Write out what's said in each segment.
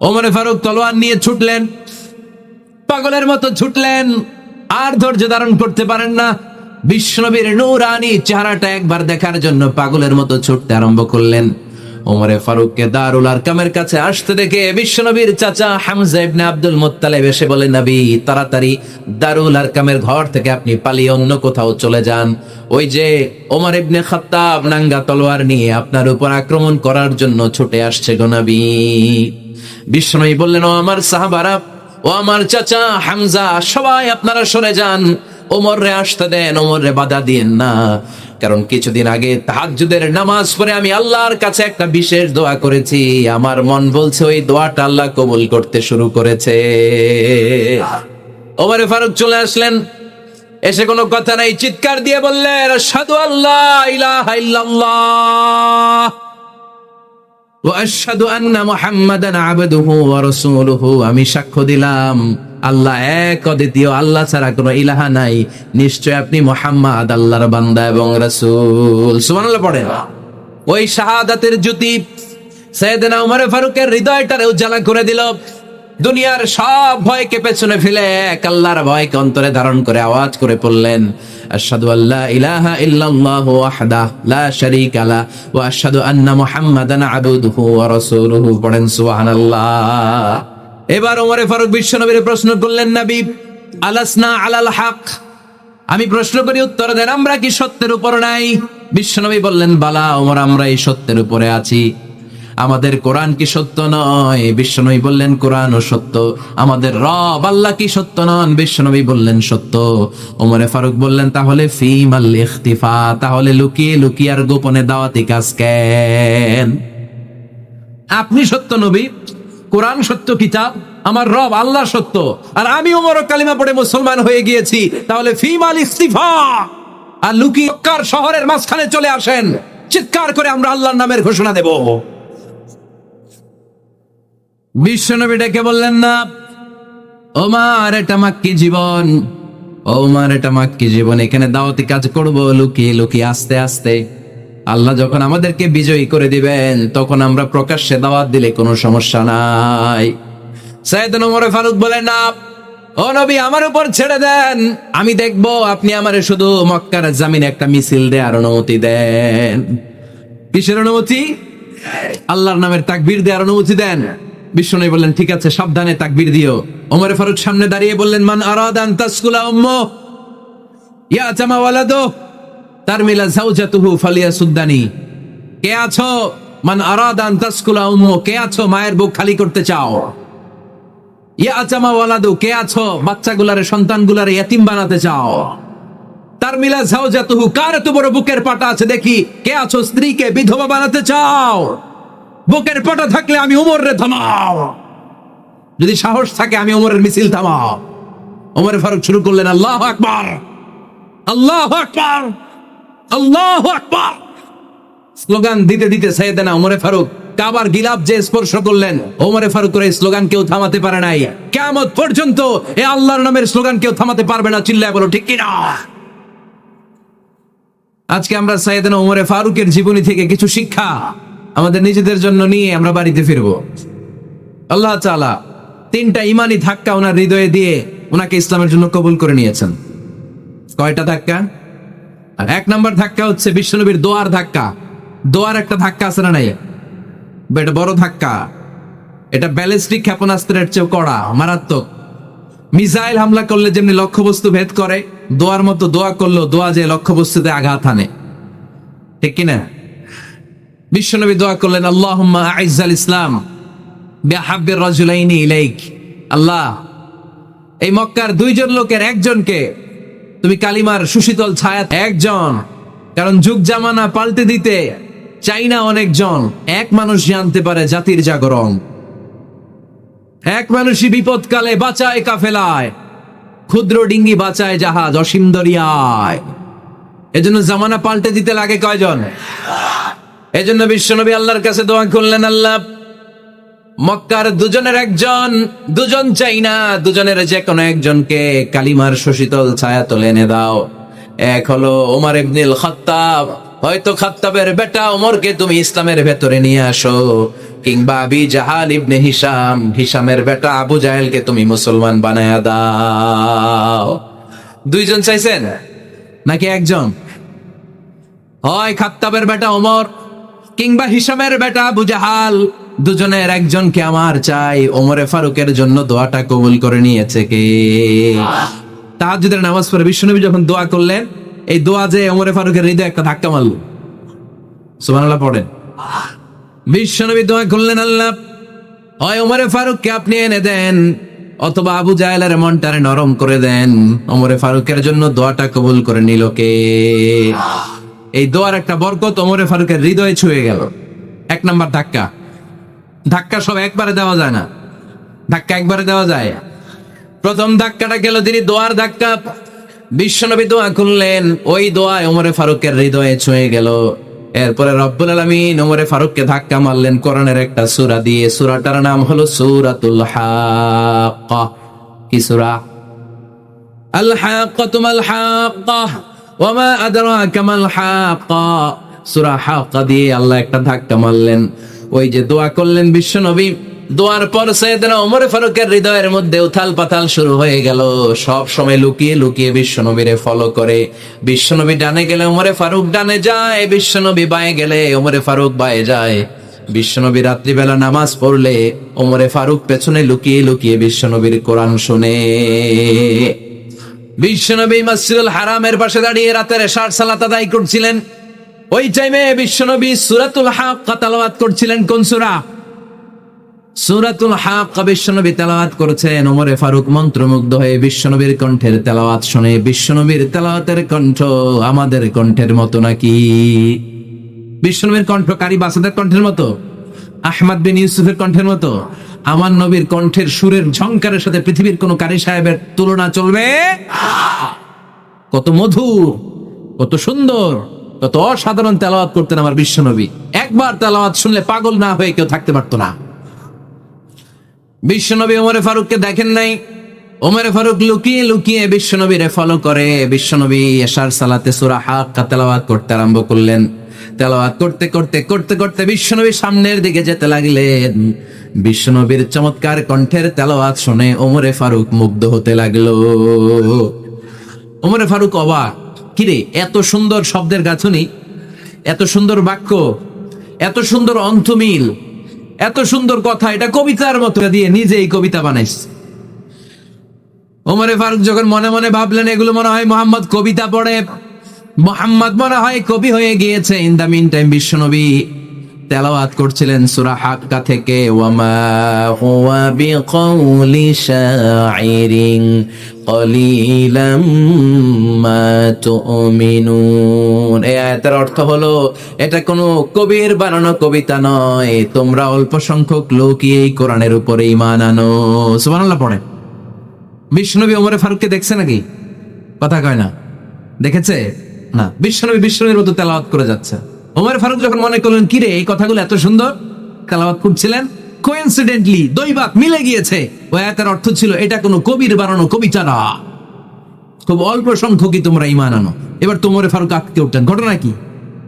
ওমরে ফারুক তলোয়ার নিয়ে ছুটলেন। পাগলের মতো ছুটলেন। আর ধৈর্য ধারণ করতে পারেন না। বিষ্ণবীর নৌরানি চেহারাটা একবার দেখার জন্য পাগলের মতো ছুটতে আরম্ভ করলেন। ওমরে ফারুককে দারুল আরকামের কাছে আসতে দেখে বিশ্বনবীর চাচা হামজা ইবনে আব্দুল মুত্তালিব এসে বলে, নবী, তাড়াতাড়ি দারুল আরকামের ঘর থেকে আপনি পালিয়ে অন্য কোথাও চলে যান। ওই যে ওমর ইবনে খাত্তাব নাঙ্গা তলোয়ার নিয়ে আপনার উপর আক্রমণ করার জন্য ছুটে আসছে গো নবী। বিষ্ণবী বললেন, ও আমার সাহাবারা, ও আমার চাচা হামজা, সবাই আপনারা সরে যান। ওমর রে আসতে দেন ওমর রে বাধা দিয়েন না। কারণ কিছুদিন আগে তাহাজ্জুদের নামাজ পড়ে আমি আল্লাহর কাছে একটা বিশেষ দোয়া করেছি। আমার মন বলছে, ওই দোয়াটা আল্লাহ কবুল করতে শুরু করেছে। ওমরে ফারুক চলে আসলেন। এসে কোনো কথা নাই, চিৎকার দিয়ে বললেন সাধু আল্লাহ ইলাহা ইল্লাল্লাহ। আমি সাক্ষ্য দিলাম, আল্লাহ এক অদ্বিতীয়, আল্লাহ ছাড়া কোনো ইলাহা নাই। নিশ্চয় আপনি মোহাম্মদ, আল্লাহর বান্দা এবং রাসূল। সুবহানাল্লাহ পড়ে ওই শাহাদাতের জ্যোতি সৈয়দনা উমর ফারুকের হৃদয়টারে উজ্জ্বলা করে দিল। দুনিয়ার সব ভয়কে পেছনে ফেলে এক আল্লাহর ভয়কে অন্তরে ধারণ করে আওয়াজ করে পড়লেন, আশহাদু আল্লা ইলাহা ইল্লাল্লাহু ওয়াহদাহ লা শারীকা এবার ওমরে ফারুক বিশ্বনবীর প্রশ্ন করলেন, নবী, আলাসনা আলাল হক? আমি প্রশ্ন করি, উত্তর দেন, আমরা কি সত্যের উপর নাই? বিশ্বনবী বললেন, বালা, ওমর, আমরা এই সত্যের উপরে আছি। আমাদের কোরআন কি সত্য নয়? বিশ্বনবী বললেন কোরআন ও সত্য। আমাদের রব আল্লাহ কি সত্য নন? বিশ্বনবী বললেন, সত্য। ওমরে ফারুক বললেন, তাহলে ফিম আল তাহলে লুকিয়ে লুকিয়ে আর গোপনে দাওয়াতি কাজ কেন? আপনি সত্য নবী, কোরআন সত্য কিতাব, আমার রব আল্লাহ সত্য। আর আমি ওমর কালিমা পড়ে মুসলমান হয়ে গিয়েছি, তাহলে ফিম আল ইস্তিফা আর লুকি শহরের মাঝখানে চলে আসেন চিৎকার করে আমরা আল্লাহর নামের ঘোষণা দেব বিশ্বনবী ডেকে বললেন না ওমার এটা মাক্কি জীবন। ওমার এটা মাক্কি জীবন। এখানে দাওয়াতি কাজ করব লুকিয়ে লুকিয়ে আস্তে আস্তে। আল্লাহ যখন আমাদেরকে বিজয়ী করে দিবেন, তখন আমরা প্রকাশ্যে দাওয়াত দিলে কোনো সমস্যা নাই। সাইয়েদ ওমরে ফারুক বলেন, না, ও নবী, আমার উপর ছেড়ে দেন। আমি দেখব আপনি আমারে শুধু মক্কার জামিনে একটা মিছিল দেওয়ার অনুমতি দেন। কিসের অনুমতি? আল্লাহর নামের তাকবীর দেওয়ার অনুমতি দেন। বিষ্ণু বললেন, ঠিক আছে, সাবধানে তাকবির দিও। ওমরে ফারুক সামনে দাঁড়িয়ে বললেন, মান আরাদান তাসকুলা উম্মু, ইয়া জামা ওয়ালাদু তারমিলা জাওজাতুহু ফালিয়া সুদ্দানি কে আছো? মান আরাদান তাসকুলা উম্মু, কে আছো? মায়ের বুক খালি করতে চাও? ইয়া আচামা ওয়ালাদু, কে আছো? বাচ্চাগুলারে, সন্তানগুলারে ইয়াতিম বানাতে চাও? তার মিলা কার এত বড় বুকের পাটা আছে দেখি? কে আছো? স্ত্রীকে, বিধবা বানাতে চাও? বুকের পাটা থাকলে আমি উমর রে থামাও। যদি সাহস থাকে, আমি ওমরের মিছিল থামাও। ওমর ফারুক শুরু করলেন, আল্লাহ আকবার আল্লাহ আকবার আল্লাহ আকবার। স্লোগান দিতে দিতে সৈয়দনা ওমরে ফারুক কাবার গিলাপ যে স্পর্শ করলেন ওমরে ফারুক করে স্লোগান কেউ থামাতে পারে নাই। কেমত পর্যন্ত এ আল্লাহর নামের স্লোগান কেউ থামাতে পারবে না, চিল্লায় বলো, ঠিক কিনা? আজকে আমরা সাইয়েদনা ওমরে ফারুকের জীবনী থেকে কিছু শিক্ষা আমাদের নিজেদের জন্য নিয়ে আমরা বাড়িতে ফিরবো। আল্লাহ তাআলা তিনটা ইমানি ধাক্কা ওনার হৃদয়ে দিয়ে ওনাকে ইসলামের জন্য কবুল করে নিয়েছেন। কয়টা ধাক্কা? আর এক নম্বর ধাক্কা হচ্ছে বিশ্বনবীর দোয়ার ধাক্কা। দোয়ার একটা ধাক্কা আছে না নাই? এটা বড় ধাক্কা। এটা ব্যালিস্টিক ক্ষেপণাস্ত্রের চেয়েও কড়া, মারাত্মক। মিসাইল হামলা করলে যেমনি লক্ষ্যবস্তু ভেদ করে, দোয়ার মতো দোয়া করলেও দোয়া যে লক্ষ্যবস্তুতে আঘাত আনে। ঠিক কিনা? বিশ্বনবী দোয়া করলেন আল্লাহ আইজ্জাল ইসলাম বিহাব্বির রাজুলাইনি ইলাইক। আল্লাহ, এই মক্কার দুইজন লোকের একজনকে তুমি কালিমার সুশীতল ছায়া, একজন, কারণ যুগ জামানা পাল্টে দিতে চাই না অনেকজন, এক মানুষ জানতে পারে জাতির জাগরণ। এক মানুষই বিপদকালে বাঁচায় কাফেলায়, ক্ষুদ্র ডিঙ্গি বাঁচায় জাহাজ অসীম দরিয়ায়। এজন্য জামানা পাল্টে দিতে লাগে কয়জন? এজন্য বিশ্বনবী আল্লাহর কাছে দোয়া করলেন, আল্লাহ, মক্কার দুজনের একজন, দুজন চাই না, দুজনের যে কোনো একজনকে কালিমার শশীতল ছায়া তোলে এনে দাও। এক হলো ওমর ইবনুল খাত্তাব, হয়তো খাত্তাবের বেটা ওমরকে তুমি ইসলামের ভেতরে নিয়ে আসো, কিংবা আবি জাহাল ইবনে হিসাম হিসামের বেটা আবু জাহেলকে তুমি মুসলমান বানায়া দাও। দুইজন চাইছেন? নাকি একজন? হয়, খাত্তাবের বেটা ওমর কিংবা হিসামের বেটা আবু জাহাল দুজনের একজনকে আমার চাই। ওমরে ফারুকের জন্য দোয়াটা কবুল করে নিয়েছে কে? তাহাজ্জুদের নামাজ পড়ে বিশ্বনবী যখন দোয়া করলেন, এই দোয়া যে ওমরে ফারুকের হৃদয়ে একটা ধাক্কা মারল। সুবহানাল্লাহ, পড়েন। বিশ্বনবী দোয়া করলেন, আল্লাহ, হয় ওমরে ফারুককে আপনি এনে দেন, অথবা আবু জাহেলের মনটারে নরম করে দেন। ওমরে ফারুকের জন্য দোয়াটা কবুল করে নিল কে? এই দোয়ার একটা বরকত ওমরে ফারুকের হৃদয়ে ছুঁয়ে গেল। এক নাম্বার ধাক্কা। ধাক্কা সব একবারে দেওয়া যায় না। ধাক্কা একবারে দেওয়া যায়। প্রথম ধাক্কাটা গেল তিনি দোয়ার ধাক্কা। বিশ্বনবী দোয়া খুললেন। ওই দোয়ায় ওমরে ফারুকের হৃদয়ে ছুঁয়ে গেল। এরপরে রব্বুল আলামিন ওমরে ফারুককে ধাক্কা মারলেন কোরআনের একটা সূরা দিয়ে। সূরাটার নাম হলো সূরাতুল হাক্কা। কি সূরা? আল হাক্কাতু মাল হাক্কা। ওয়া মা আদরাকা মাল হাক্কা। সূরা হাক্কা দিয়ে আল্লাহ একটা মারলেন। ওই যে দোয়া করলেন দোয়ার পর হৃদয়ের মধ্যে শুরু হয়ে গেল। সব সময় লুকিয়ে লুকিয়ে বিশ্বনবীরে ফলো করে। বিশ্বনবী ডানে গেলে ওমরে ফারুক ডানে যায়, বিশ্বনবী বায়ে গেলে ওমরে ফারুক বায়ে যায়। বিশ্বনবী রাত্রিবেলা নামাজ পড়লে ওমরে ফারুক পেছনে লুকিয়ে লুকিয়ে বিশ্বনবীর কোরআন শুনে। বিশ্বনবী মসজিদুল হারামের পাশে দাঁড়িয়ে রাতের এশার সালাত আদায় করছিলেন। ওই টাইমে বিশ্বনবী সূরাতুল হাক্কা তেলাওয়াত করছিলেন কোন সূরা? সূরাতুল হাক্কা বিশ্বনবী তেলাওয়াত করেছেন ওমরে ফারুক মন্ত্রমুগ্ধ হয়ে বিশ্বনবীর কণ্ঠের তেলাওয়াত শুনে, বিশ্বনবীর তেলাওয়াতের কণ্ঠ আমাদের কণ্ঠের মতো নাকি? বিশ্বনবীর কণ্ঠ কারি বাসাদের কণ্ঠের মতো? আহমদ বিন ইউসুফের কণ্ঠের মতো? আমার নবীর কণ্ঠের সুরের ঝংকারের সাথে পৃথিবীর কোন কারি সাহেবের তুলনা চলবে? কত মধুর, কত সুন্দর, কত অসাধারণ তেলাওয়াত করতেন আমার বিশ্বনবী একবার তেলাওয়াত শুনলে পাগল না হয়ে কেউ থাকতে পারতো না। বিশ্বনবী ওমরে ফারুককে দেখেন নাই? ওমরে ফারুক লুকিয়ে লুকিয়ে বিশ্বনবীরে ফলো করে। বিশ্বনবী এশার সালাতে সূরা হাক্কা তেলাওয়াত করতে আরম্ভ করলেন। তেলাওয়াত করতে করতে করতে করতে বিশ্বনবী সামনের দিকে যেতে লাগলেন। বিশ্বনবীর চমৎকার কণ্ঠের তেলাওয়াত শুনে ওমরে ফারুক মুগ্ধ হতে লাগল। ওমরে ফারুক অবাক। কিরে, এত সুন্দর শব্দের গাঁথনি, এত সুন্দর বাক্য, এত সুন্দর অন্তমিল এত সুন্দর কথা, এটা কবিতার মতো দিয়ে নিজেই কবিতা বানাইস ওমরে ফারুক যখন মনে মনে ভাবলেন, এগুলো মনে হয় মোহাম্মদ কবিতা পড়ে। মোহাম্মদ মনে হয় কবি হয়ে গিয়েছে। ইন দা মিন টাইম বিশ্বনবী তেলাওয়াত করছিলেন সুরা হাক্কা থেকে। ওয়ামা হুয়া বিকাউলি শাইরিন কলিলাম মা তুমিনুন। এই আয়াতের অর্থ হলো, এটা কোনো কবির বানানো কবিতা নয়। তোমরা অল্প সংখ্যক লোকই এই কোরআনের উপরে ঈমান আনো। সুবহানাল্লাহ পড়ে। বিষ্ণবী ওমরে ফারুককে দেখছে নাকি? কথা কয় না। দেখেছে? না, বিশ্বনবী বিশ্বনবীর মতো তেলাওয়াত করে যাচ্ছে। ওমর ফারুক যখন মনে করলেন, কিরে, এই কথাগুলো এত সুন্দর? তেলাওয়াত করছিলেন কোইন্সিডেন্টলি দৈবাত মিলে গিয়েছে। ওই আয়াতের অর্থ ছিল, এটা কোনো কবির বানানো কবিতা না খুব অল্প সংখ্যকই তোমরা ইমান আনো। এবার তোমরে ফারুক আঁকতে উঠতেন ঘটনা কি?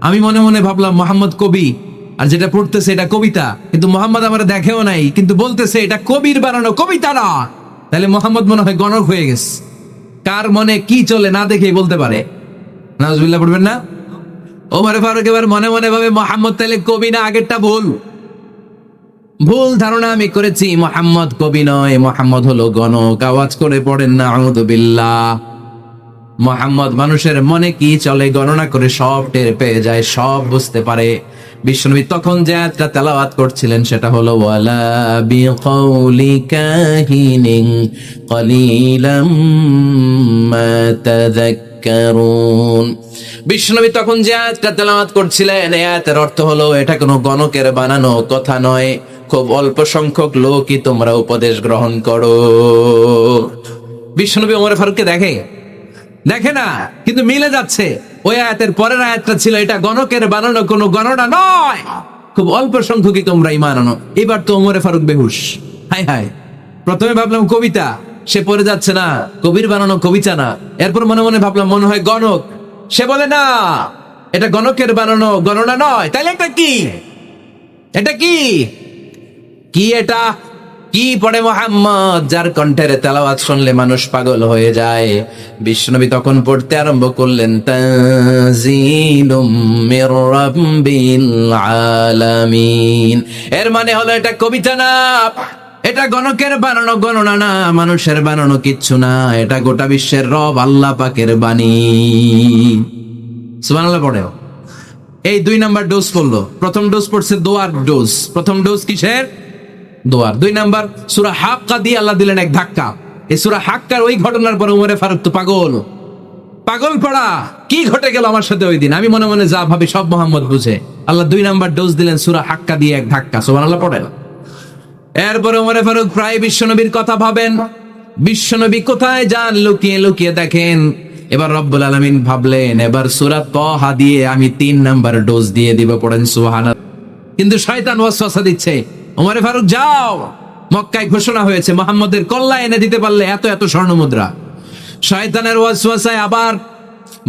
আমি মনে মনে ভাবলাম, মোহাম্মদ কবি, আর যেটা পড়তেছে এটা কবিতা। কিন্তু মোহাম্মদ আমার দেখেও নাই, কিন্তু বলতেছে, এটা কবির বানানো কবিতা না তাহলে মোহাম্মদ মনে হয় গণক হয়ে গেছে। কার মনে কি চলে না দেখেই বলতে পারে। নাজবিল্লাহ পড়বেন না? ওমরে ফারুক এবার মনে মনে ভাবে, মোহাম্মদ তাহলে কবি না, আগেরটা ভুল। ভুল ধারণা আমি করেছি, মোহাম্মদ কবি নয়, মোহাম্মদ হলো গণক। আওয়াজ করে পড়েন না আহমদুবিল্লাহ মোহাম্মদ মানুষের মনে কি চলে? গণনা করে সব টের পেয়ে যায়, সব বুঝতে পারে। বিশ্বনবী তখন যে আয়াতটা তেলাওয়াত করছিলেন, সেটা হলো, ওয়ালা তাযাক্কারুন বিশ্বনবী তখন যে আয়াতটা তেলাওয়াত করছিলেন, এই আয়াতের অর্থ হলো, এটা কোনো গণকের বানানো কথা নয়। খুব অল্প সংখ্যক লোকই তোমরা উপদেশ গ্রহণ করো। বিশ্বনবী ওমর ফারুককে দেখে দেখে না, কিন্তু মিলে যাচ্ছে। ওই আয়াতের পরের আয়াতটা ছিল, এটা গণকের বানানো কোনো গণনা নয়। খুব অল্প সংখ্যকই তোমরা ইমান এবার তো ওমরে ফারুক বেহুশ। হাই হাই প্রথমে ভাবলাম কবিতা সে পড়ে যাচ্ছে না, কবির বানানো কবিতা না। এরপর মনে মনে ভাবলাম, মনে হয় গণক। সে বলে, না, এটা গণকের বানানো, গণনা নয়। তাইলে এটা কি? এটা কি? কি এটা? কি পড়ে মোহাম্মদ, যার কণ্ঠের তেলাওয়াত শুনলে মানুষ পাগল হয়ে যায়। বিষ্ণুনবী তখন পড়তে আরম্ভ করলেন আলামিন। এর মানে হলো, এটা কবিতা না। এটা গণকের বানানো গণনা না, মানুষের বানানো কিচ্ছু না। এটা গোটা বিশ্বের রব আল্লাহ পাকের বাণী। সুবহানাল্লাহ পড়ে এই দুই নাম্বার ডোজ পড়ল। প্রথম ডোজ পড়ছে দোয়ার ডোজ প্রথম ডোজ কিসের? দোয়ার। দুই নাম্বার, সুরা হাক্কা দিয়ে আল্লাহ দিলেন এক ধাক্কা। এই সুরা হাক্কার ওই ঘটনার পর উমরে ফারুক তো পাগল। পাগল পড়া, কি ঘটে গেল আমার সাথে ওই দিন? আমি মনে মনে যা ভাবি সব মোহাম্মদ বুঝে। আল্লাহ দুই নাম্বার ডোজ দিলেন সুরা হাক্কা দিয়ে এক ধাক্কা। সোমান আল্লাহ পড়েন। এরপরে উমরে ফারুক প্রায় বিশ্বনবীর কথা ভাবেন। বিশ্বনবী কোথায়? যান লুকিয়ে লুকিয়ে দেখেন। এবার রব্বুল আলমিন ভাবলেন, এবার সুরা তহা দিয়ে আমি তিন নাম্বার ডোজ দিয়ে দিব, পড়েন সুহানা কিন্তু শয়তান ওয়াসওয়াসা দিচ্ছে, ওমরে ফারুক যাও। মক্কায় ঘোষণা হয়েছে, মোহাম্মদের কল্লা এনে দিতে পারলে এত এত স্বর্ণ মুদ্রা। শয়তানের ওয়াসওয়াসায় আবার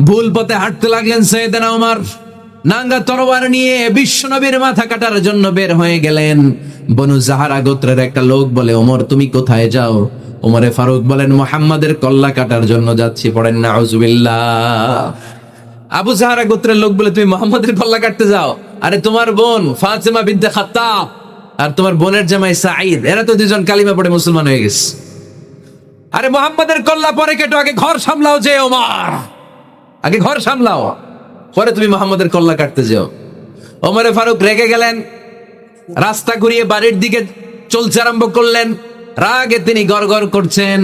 ভুল পথে হাঁটতে লাগলেন সৈয়দনা ওমর। নাঙ্গা তরবার নিয়ে বিশ্বনবীর মাথা কাটার জন্য বের হয়ে গেলেন। বনু জাহারা গোত্রের একটা লোক বলে, ওমর, তুমি কোথায় যাও? ওমরে ফারুক বলেন, মোহাম্মদের কল্লা কাটার জন্য যাচ্ছি, পড়েন না আবু জাহারা গোত্রের লোক বলে, তুমি মোহাম্মদের কল্লা কাটতে যাও? আরে, তোমার বোন ফাতেমা বিনতে খাত্তাব আর তোমার বোনের জামাই সাঈদ, এরা তো দুজন কালিমা পড়ে মুসলমান হয়ে গেছে। আরে, মোহাম্মদের কল্লা পরে কেটো, আগে ঘর সামলাও যে, ওমর। আগে ঘর সামলাও। পরে তুমি মোহাম্মদের কল্লা কাটতে যাও। ওমরে ফারুক রেগে গেলেন, রাস্তা ঘুরিয়ে বাড়ির দিকে চলছে আরম্ভ করলেন। রাগে তিনি গড় করছেন।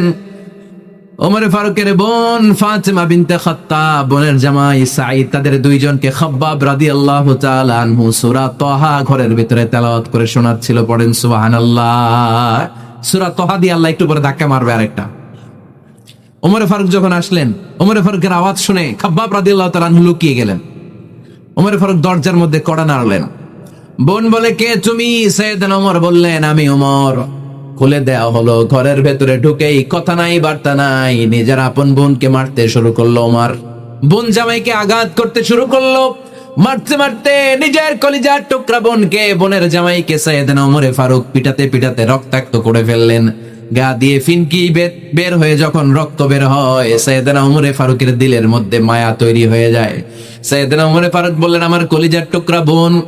ওমরে ফারুকের বোন ফাতেমা বিনতে খাত্তাব, বোনের জামাই সাঈদ, তাদের দুইজনকে খাব্বাব রাদিয়াল্লাহু তাআলা আনহু সূরা তহা ঘরের ভিতরে তেলাওয়াত করে শোনাচ্ছিল, পড়েন সুবহানাল্লাহ। সূরা তহা দিয়ে আল্লাহ একটু পরে ধাক্কা মারবে আরেকটা। ওমরে ফারুক যখন আসলেন, ওমরে ফারুকের আওয়াজ শুনে খাব্বাব রাদিয়াল্লাহু তাআলা আনহু লুকিয়ে গেলেন। ওমরে ফারুক দরজার মধ্যে কড়া নাড়লেন। বোন বলে, কে তুমি? সৈয়দনা ওমর বললেন, আমি ওমর। খুলে দেওয়া হলো, ঘরের ভেতরে ঢুকেই কথা নাই, বার্তা নাই। নিজের আপন বোনকে মারতে শুরু করল ওমর। বোন জামাইকে আঘাত করতে শুরু করল। মারতে মারতে নিজের কলিজার টুকরা বোনকে, বোনের জামাইকে সৈয়দনা ওমরে ফারুক পিটাতে পিটাতে রক্তাক্ত করে ফেললেন। গা দিয়ে ফিনকি বের হয়ে যখন রক্ত বের হয়, সৈয়দনা উমরে ফারুকের দিলের মধ্যে মায়া তৈরি হয়ে যায়। সৈয়দনা উমরে ফারুক বললেন, আমার কলিজার টুকরা বোন,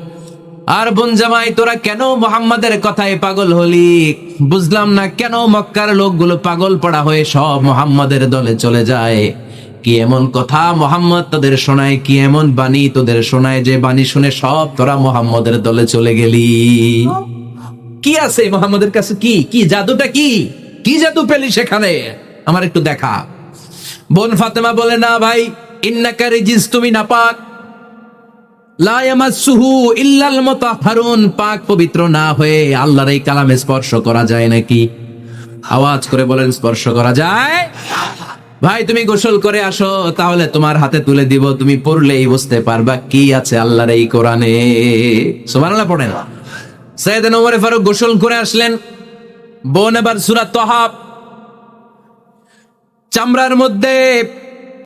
আর বোন জামাই, তোরা কেন মোহাম্মদের কথায় পাগল হলি? বুঝলাম না কেন মক্কার লোকগুলো পাগল পড়া হয়ে সব মোহাম্মদের দলে চলে যায়। কি এমন কথা মোহাম্মদ তোদের শোনায়? কি এমন বাণী তোদের শোনায়? যে বাণী শুনে সব তোরা মোহাম্মদের দলে চলে গেলি। কি আছে মোহাম্মদের কাছে? কি? কি জাদুটা কি? কি জাদু পেলি সেখানে? আমার একটু দেখা। বোন ফাতেমা বলে, না ভাই তুমি না পাক পাক পবিত্র না হয়ে আল্লাহর এই কালামে স্পর্শ করা যায় নাকি? আওয়াজ করে বলেন, স্পর্শ করা যায়? ভাই, তুমি গোসল করে আসো, তাহলে তোমার হাতে তুলে দিব। তুমি পড়লেই বুঝতে পারবা কি আছে আল্লাহর এই কোরআনে। পড়ে পড়েন। সৈয়দ ওমরে ফারুক গোসল করে আসলেন। বোন এবার সুরা তহাব চামড়ার মধ্যে